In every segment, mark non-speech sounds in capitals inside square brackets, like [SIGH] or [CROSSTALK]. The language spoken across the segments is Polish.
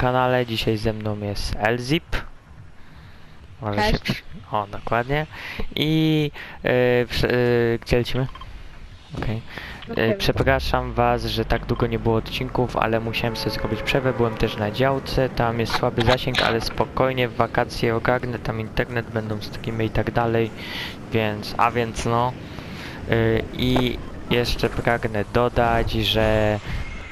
kanale. Dzisiaj ze mną jest Elzip. Może się Cześć. przy... O, dokładnie. I yy, prze- yy, gdzie lecimy? Okej. E, Przepraszam Was, że tak długo nie było odcinków, ale musiałem sobie zrobić przerwę. Byłem też na działce, tam jest słaby zasięg, ale spokojnie w wakacje ogarnę, tam internet, będą streamy i tak dalej, więc, a więc no. Y, I jeszcze pragnę dodać, że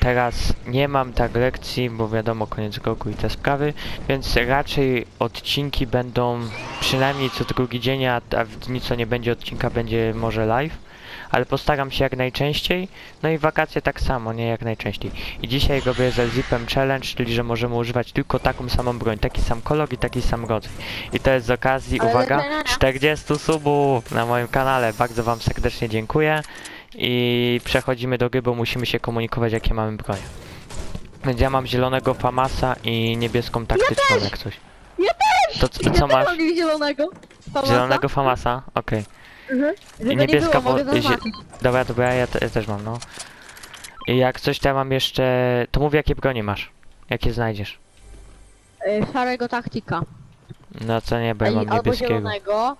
teraz nie mam tak lekcji, bo wiadomo, koniec roku i te sprawy, więc raczej odcinki będą przynajmniej co drugi dzień, a, a w dni co nie będzie odcinka będzie może live ale postaram się jak najczęściej. No i wakacje tak samo, nie jak najczęściej. I dzisiaj robię ze Zipem challenge, czyli że możemy używać tylko taką samą broń, taki sam kolor i taki sam rodzaj. I to jest z okazji, uwaga, lecenia, nie? 40 subów na moim kanale. Bardzo Wam serdecznie dziękuję. I przechodzimy do gry, bo musimy się komunikować jakie mamy broń. Więc ja mam zielonego Famasa i niebieską taktyczną jak coś. Ja też! To, to co masz? Mam zielonego. Famasa. Zielonego Famasa? Okej. Mhm. Żeby niebieska nie było, mogę wo- zie- zaznaczyć. Dobra, dobra, ja, te, ja też mam, no. I jak coś ja mam jeszcze... To mów jakie bronie masz. Jakie znajdziesz. Y, Szarego taktika. No co nie, bo ja Ej, mam albo niebieskiego. zielonego.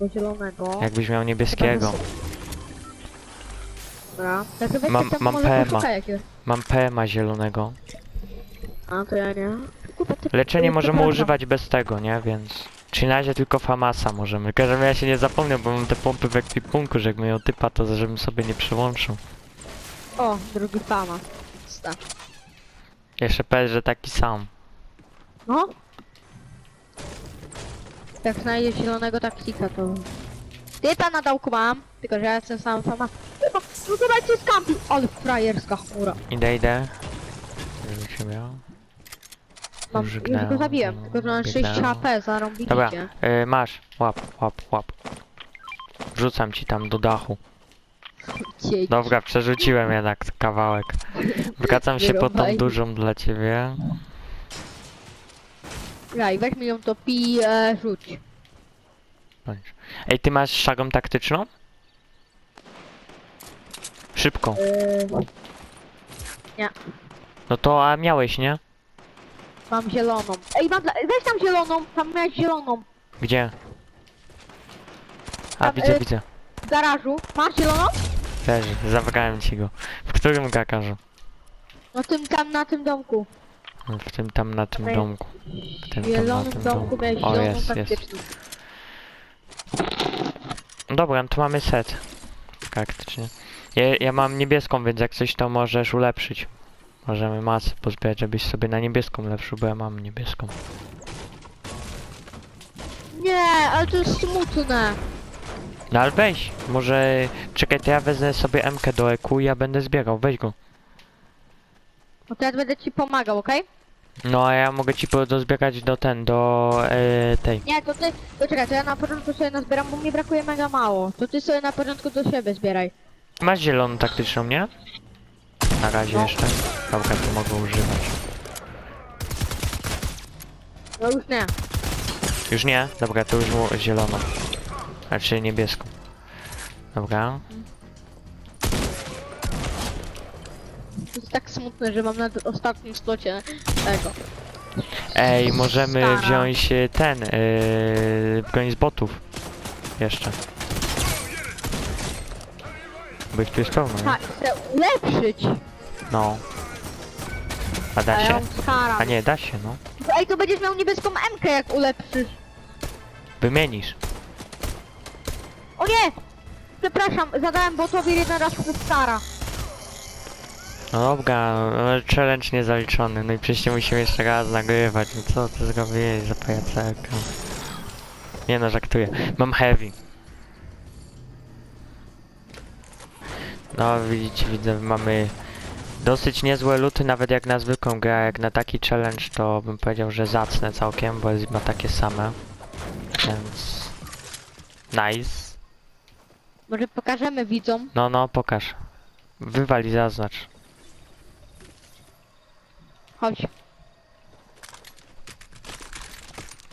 Albo zielonego. Jakbyś miał niebieskiego. Dobra. Tak, weźcie Mam- tam mam może PMA. Mam PMA zielonego. A, to ja nie. Kurwa, ty- Leczenie możemy używać bez tego, nie? Więc... Czyli na razie tylko Famasa możemy. Tylko żebym ja się nie zapomniał, bo mam te pompy w ekwipunku, że jak miał typa, to żebym sobie nie przyłączył. O, drugi fama. Sta. Jeszcze powiedz, że taki sam. No. Jak znajdziesz zielonego taktika, to... Typa na dołku mam, tylko że ja jestem sam fama. No zobaczcie skampi! Ale frajerska chmura. Idę, idę. Żeby się miał. Mam, Już już gnałem, go zabiłem, tylko że mam 6 biegnałem. HP. Dobra, y, masz. Łap, łap, łap. Wrzucam ci tam do dachu. Dzieci. Dobra, przerzuciłem jednak kawałek. Wracam się po tą dużą dla ciebie. Graj, weź mi ją to pi, e, rzuć. Bądź. Ej, ty masz szagą taktyczną? Szybko. Yy, No to a miałeś, nie? mam zieloną. Ej, mam, dla- weź tam zieloną, tam miałeś zieloną. Gdzie? A Tam, widzę, y- widzę. W garażu. Masz zieloną? Leży, zabrałem ci go. W którym gakarzu? No tym tam na tym domku. W tym tam na tym domku. W tym W tam na zielonym tym domku domku. miałeś O, zieloną jest, jest. taktyczną. Dobra, no to mamy set. Faktycznie. Ja, ja mam niebieską, więc jak coś to możesz ulepszyć. Możemy masę pozbierać, żebyś sobie na niebieską lepszył, bo ja mam niebieską. Nie, ale to jest smutne. No ale weź, może... Czekaj, to ja wezmę sobie MK do EQ i ja będę zbierał, weź go. No to ja będę ci pomagał, okej? No a ja mogę ci po- dozbierać do ten, do e, tej. Nie, to ty, to czekaj, to ja na początku sobie nazbieram, bo mi brakuje mega mało. To ty sobie na początku do siebie zbieraj. Masz zieloną taktyczną, nie? Na razie No. jeszcze. Dobra, to mogę używać. No już nie. Już nie? Dobra, to już było zieloną. Znaczy niebieską. Dobra. To jest tak smutne, że mam na d- ostatnim slocie tego. Ej, możemy Stara. wziąć e, ten, yy, broń z botów. Jeszcze. Ich tu jest pełno, nie? Tak, chcę ulepszyć. No. A da się? A nie, da się, no. Ej, to będziesz miał niebieską MK jak ulepszysz. Wymienisz. O nie! Przepraszam, zadałem botowi jeden raz stara. No dobra, challenge niezaliczony. No i przecież musimy jeszcze raz nagrywać. No co ty zrobiłeś za pajacerka? Nie no, żartuję. Mam heavy. No widzicie, widzę, mamy dosyć niezłe luty, nawet jak na zwykłą grę, a jak na taki challenge to bym powiedział, że zacne całkiem, bo jest ma takie same. Więc... Nice. Może pokażemy widzom. No, no, pokaż. Wywali, zaznacz. Chodź.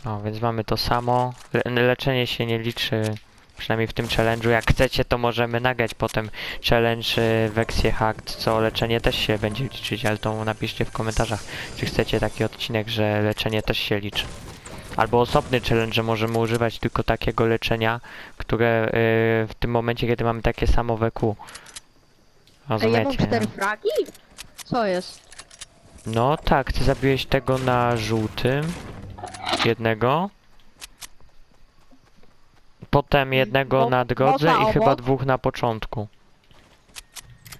O, więc mamy to samo. Le leczenie się nie liczy, Przynajmniej w tym challenge'u. Jak chcecie, to możemy nagrać potem challenge y, wersję hacked, co leczenie też się będzie liczyć, ale to napiszcie w komentarzach, czy chcecie taki odcinek, że leczenie też się liczy. Albo osobny challenge, że możemy używać tylko takiego leczenia, które y, w tym momencie, kiedy mamy takie samo WQ. Ej, ja mam Rozumiecie? cztery nie? fragi? Co jest? No tak, ty zabiłeś tego na żółtym. Jednego. Potem jednego bo- na drodze i chyba obok. dwóch na początku.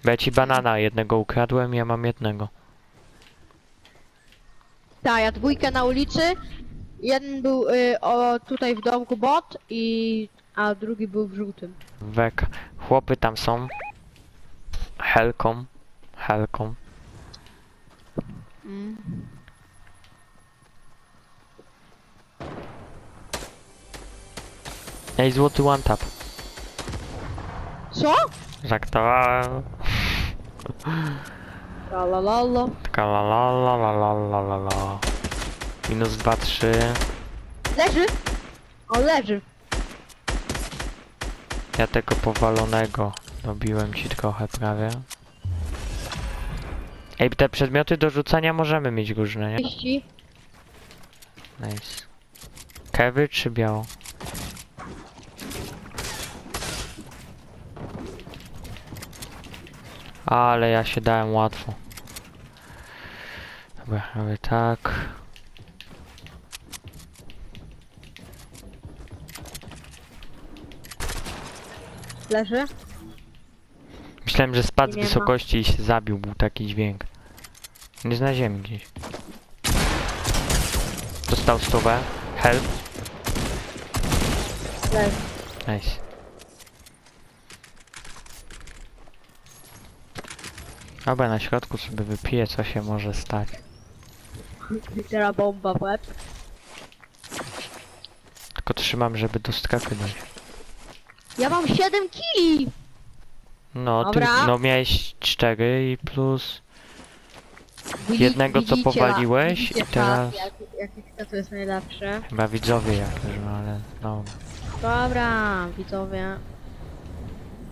Bo ja ci banana jednego ukradłem, ja mam jednego. Tak, ja dwójkę na ulicy. Jeden był y, o, tutaj w domku bot i... a drugi był w żółtym. Wek. Chłopy tam są. Helką. Helką. Mm. Ej, złoty one tap. Co? Żartowałem. Taka la la la la la la la la. Minus 2, 3. Leży! O, leży. Ja tego powalonego dobiłem ci trochę prawie. Ej, te przedmioty do rzucania możemy mieć różne, nie? Nice. Kewy czy biało? Ale ja się dałem łatwo. Dobra, robię tak. Leży. Myślałem, że spadł z Nie ma. wysokości i się zabił, był taki dźwięk. Nie jest na ziemi gdzieś. Dostał stówę. Help. Leży. Nice. Dobra, na środku sobie wypiję, co się może stać. Teraz bomba w łeb. Tylko trzymam, żeby do strefy dojść. Ja mam 7 kili! No, ty, Dobra. no miałeś 4 i plus... Widzi- Jednego, co widzicie, powaliłeś widzicie i teraz- tak, Jak, jak to jest najlepsze. Chyba widzowie jakieś, no ale... No, Dobra, widzowie.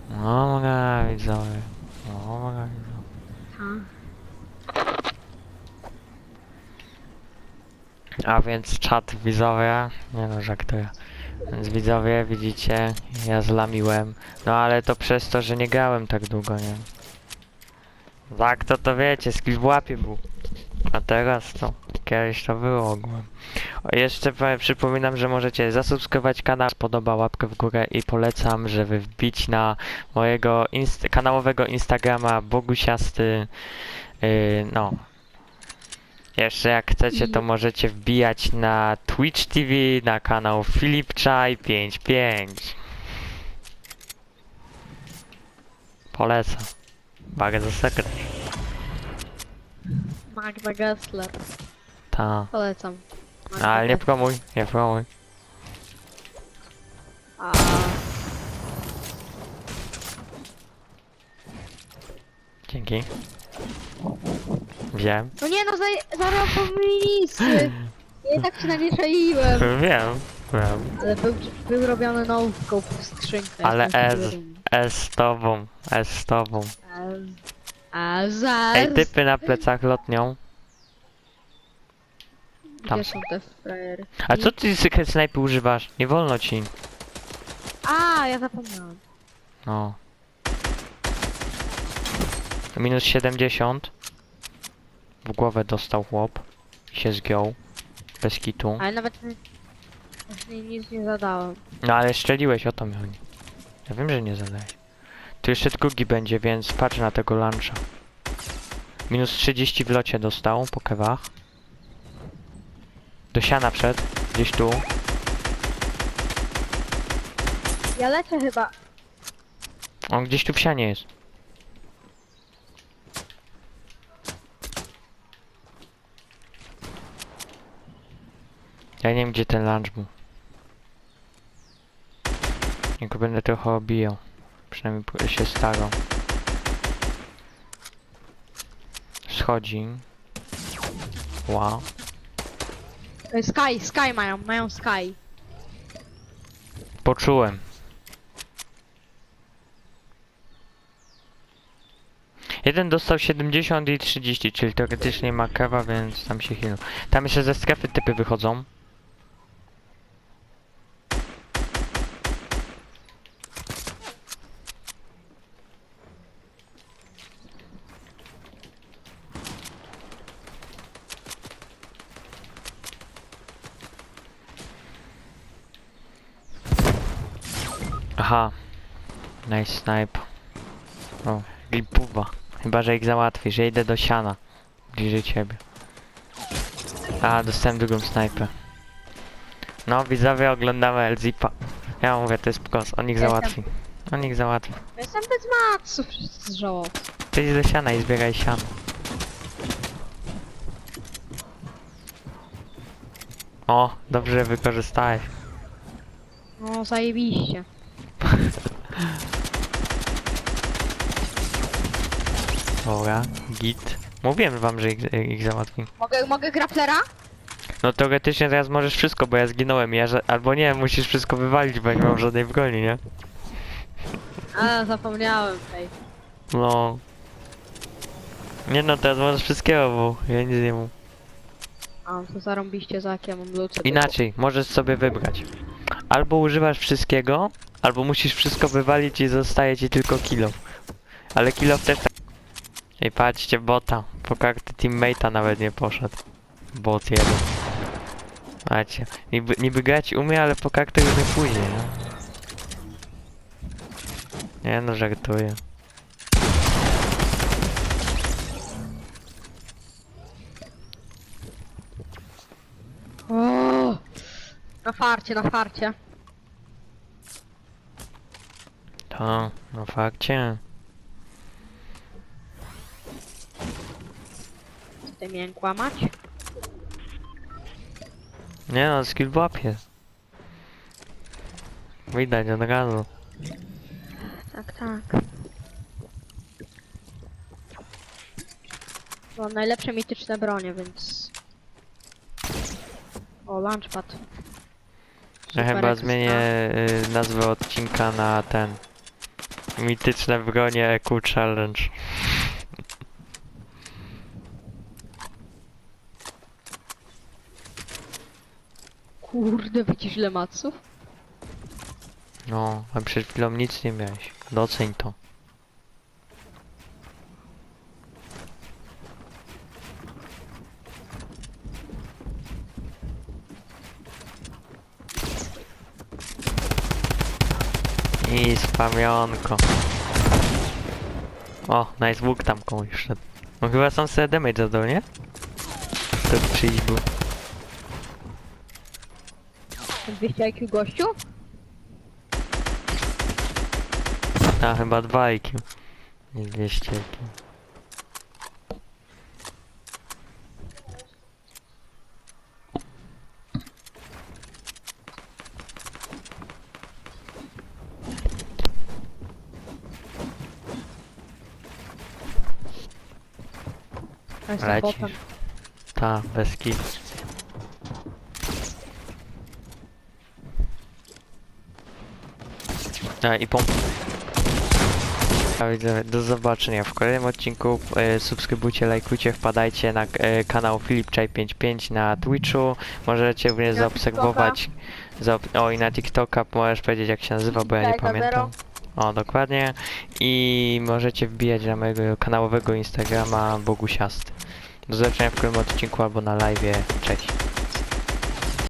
no mogę widzowie. No. Ha. A więc czat widzowie, nie no żartuję. Więc widzowie, widzicie, ja zlamiłem. No ale to przez to, że nie grałem tak długo, nie? Tak, to to wiecie, skill w łapie był. A teraz to, kiedyś to było ogółem. Jeszcze przypominam, że możecie zasubskrybować kanał, podoba łapkę w górę i polecam, żeby wbić na mojego inst kanałowego Instagrama Bogusiasty. Yy, no, jeszcze jak chcecie, to możecie wbijać na Twitch TV, na kanał Filip Czaj 55. Polecam. Bardzo sekret. Magda Gessler. Ta. Polecam. Magda Ale nie Gessler. promuj, nie promuj. A, Dzięki. Wiem. No nie no, za- zaraz komunisty. Ja i tak się na nie czaiłem. [LAUGHS] Wiem. Wiem. Ale był, był robiony no-scope w skrzynkę. Ale jestem Ez. pewien. S z tobą. S z tobą. Ez. A zaraz. Ej, typy na plecach lotnią. Tam Gdzie są te frajery? A co ty secret snipe używasz? Nie wolno ci. A, ja zapomniałem. No. Minus 70. W głowę dostał chłop. I się zgiął. Bez kitu. Ale nawet nie- właśnie nic nie zadałem. No ale strzeliłeś, o to mi chodzi. Ja wiem, że nie zadałeś. Tu jeszcze drugi będzie, więc patrz na tego luncha. Minus 30 w locie dostał po kewach. Do siana przed. Gdzieś tu. Ja lecę chyba. On gdzieś tu w sianie jest. Ja nie wiem gdzie ten lunch był. Ja go będę trochę obijał. Przynajmniej się starał. Schodzi. Wow. Sky, Sky mają, mają Sky. Poczułem. Jeden dostał 70 i 30, czyli teoretycznie ma kawa, więc tam się healą. Tam jeszcze ze strefy typy wychodzą. Aha. Nice snipe. O, glipuwa. Chyba, że ich załatwisz. Ja idę do siana. Bliżej ciebie. A, dostałem drugą snajpę. No, widzowie, oglądamy Elzipa. Ja mówię, to jest pkos. On ich Jestem. załatwi. On ich załatwi. Jestem bez wszyscy z żołąd. Ty idź do siana i zbieraj siano. O, dobrze wykorzystałeś. No, zajebiście. [LAUGHS] Dobra, git. Mówiłem wam, że ich, ich załatwi. Mogę, mogę graplera? No teoretycznie teraz możesz wszystko, bo ja zginąłem. Ja, albo nie, musisz wszystko wywalić, bo ja nie mam żadnej broni, nie? A, zapomniałem, tej. No. Nie no, teraz możesz wszystkiego, bo ja nic nie mam. A, to zarąbiście za jakie mam lucę. Inaczej, możesz sobie wybrać. Albo używasz wszystkiego, albo musisz wszystko wywalić i zostaje ci tylko kilo. Ale kilo też tak... Ej, patrzcie, bota. Po karty teammate'a nawet nie poszedł. Bot jeden. Macie. Niby, niby grać umie, ale po karty już nie pójdzie, nie? Nie no, żartuję. Na farcie, na farcie. To, no fakcie. Tutaj miałem kłamać. Nie no, skill łapie. Widać od razu. Tak, tak. Mam najlepsze mityczne bronie, więc... O, launchpad. Ja Super chyba ekstra. zmienię y, nazwę odcinka na ten. Mityczne bronie EQ Challenge. Kurde, widzisz ile maców? No, a przed chwilą nic nie miałeś. Doceń to. I spamionko. O, nice łuk tam komuś wszedł. No chyba sam sobie damage zadał, nie? To przyjść był. Ten 200 IQ gościu? A chyba 2 IQ. Nie 200 IQ. Jestem Lecisz. botem. Ta, bez kitu. A i pomp. A widzę, do zobaczenia w kolejnym odcinku. E, subskrybujcie, lajkujcie, wpadajcie na e, kanał FilipChaj55 na Twitchu. Możecie również Na zaobserwować. Zaob o i na TikToka możesz powiedzieć jak się nazywa, bo ja nie pamiętam. O, dokładnie. I możecie wbijać na mojego kanałowego Instagrama Bogusiasty. Do zobaczenia w kolejnym odcinku albo na live. Cześć.